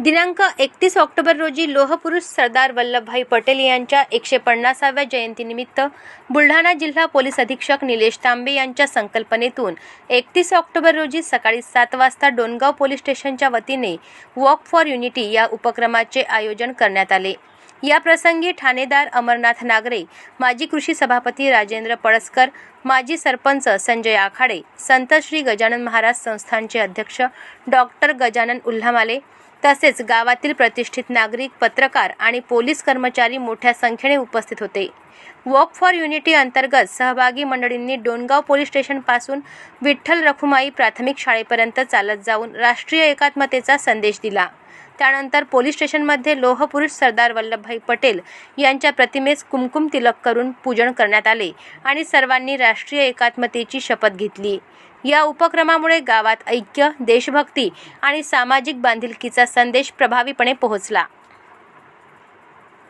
दिनांक एकतीस ऑक्टोबर रोजी लोहपुरुष सरदार वल्लभभाई पटेल यांच्या एकशे पन्नासाव्या जयंतीनिमित्त बुलढाणा जिल्हा पोलीस अधीक्षक निलेश तांबे यांच्या संकल्पनेतून एकतीस ऑक्टोबर रोजी सकाळी सात वाजता डोणगाव पोलीस स्टेशनच्या वतीने वॉक फॉर युनिटी या उपक्रमाचे आयोजन करण्यात आले. या प्रसंगी ठाणेदार अमरनाथ नागरे माजी कृषी सभापती राजेंद्र पळसकर माजी सरपंच संजय आखाडे संत श्री गजानन महाराज संस्थानचे अध्यक्ष डॉक्टर गजानन उल्हामाले तसेच गावातील प्रतिष्ठित नागरिक पत्रकार आणि पोलीस कर्मचारी मोठ्या संख्येने उपस्थित होते. वॉक फॉर युनिटी अंतर्गत सहभागी मंडळींनी डोणगाव पोलीस स्टेशनपासून विठ्ठल रखुमाई प्राथमिक शाळेपर्यंत चालत जाऊन राष्ट्रीय एकात्मतेचा संदेश दिला. त्यानंतर पोलीस स्टेशनमध्ये लोहपुरुष सरदार वल्लभभाई पटेल यांच्या प्रतिमेस कुमकुम तिलक करून पूजन करण्यात आले आणि सर्वांनी राष्ट्रीय एकात्मतेची शपथ घेतली. या उपक्रमामुळे गावात ऐक्य देशभक्ती आणि सामाजिक बांधिलकीचा संदेश प्रभावीपणे पोहोचला.